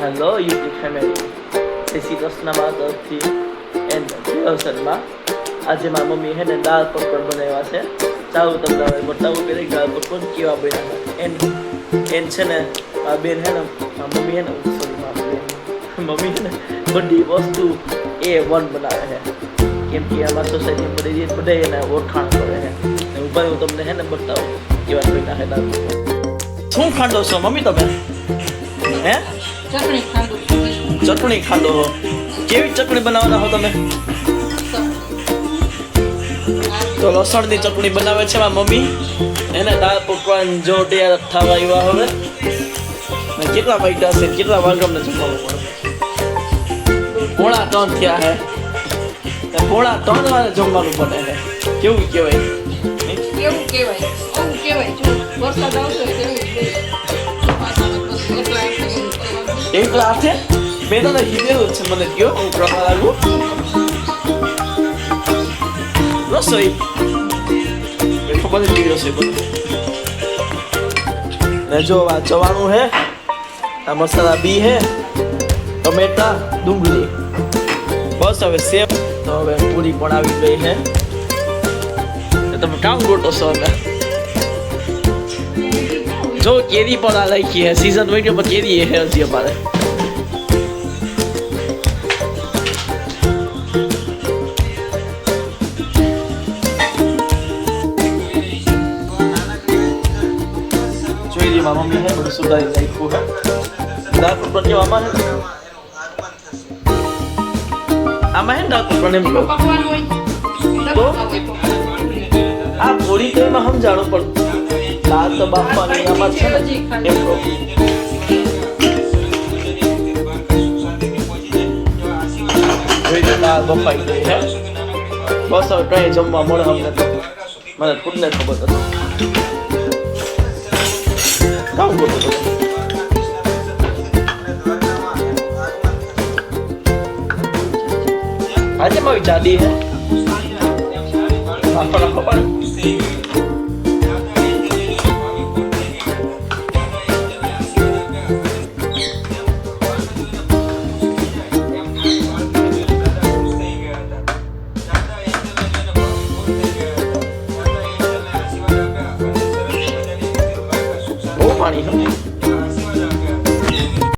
Hello YouTube family Shri કૃષ્ણમાં તરફથી and અવસરમાં આજે મારા મમ્મી હે ને દાળ પકોડ બનાવ્યા છે ચાલો તમને હવે બતાવું કે દાળ પકોડ કેવા બન્યા છે એન્ડ એન્ડ છે ને આ બેન હે ને મમ્મી હે ને સોરી મારા મમ્મી છે ને બધી વસ્તુ એ વન બનાવે છે કેમ કે આમાં સોસાયટી બધી બધા એને ઓળખાણ કરે છે ઉપર હું તમને હે ને બતાવું કેવા બન્યા છે દાળ પકોડ શું ખાંડો છો? મમ્મી તમે? હે? ચટણી ખાંડો. હો કેવી ચટણી બનાવવાના હો તમે? તો લસણની ચટણી બનાવે છે મારી મમ્મી. એને દાળ પકવાન જો તૈયાર થવા આવ્યા હવે. કેટલા વાગ્યા છે કેટલા વાગે અમને જમવાનું પડે પોણા ત્રણ થયા હે. પોણા ત્રણ વાગે જમવાનું પડે કેવું કહેવાય? કેવું કહેવાય? કેવું કહેવાય. વરસાદ આવતો એટલા એક હાથે મેં તને કીધેલું જ છે મને કયો હું કરવા લાગુ રસોઈ મેં ખબર જ પીડ્યો છે બધું ને જો આ ચવાણું હે આ મસાલા બી હે ટમેટા ડુંગળી બસ હવે સેવ તો હવે પૂરી પણ આવી ગઈ છે ને તમે કામ ગોટો છો હવે જો કેરી પણ આ લખી હે સીઝન વૈટ્યો પણ કેરી હે હજી અમારે જોઈ લી મારા મમ્મી હે બધું સુધારી નાખ્યું હે દાળ પકવાન કેવા આમાં હે ને? આમાં હે ને દાળ પકવાન એમ કહું પકવાન હોય ડબકા હોય પકવાન. આ પૂરી તો એમાં સમજાણું પણ દાળ તો બાફવાની આમાં છે ને? એમ કહું જોઈ લો દાળ બફાઈ ગઈ હે બસ હવે કઈ જમવા મળે અમને તો. મને ખુદને ખબર હતી કામ બોલો તમે આજે મારી ચાલી હે બાપા ખબર อีกครั้งหนึ่ง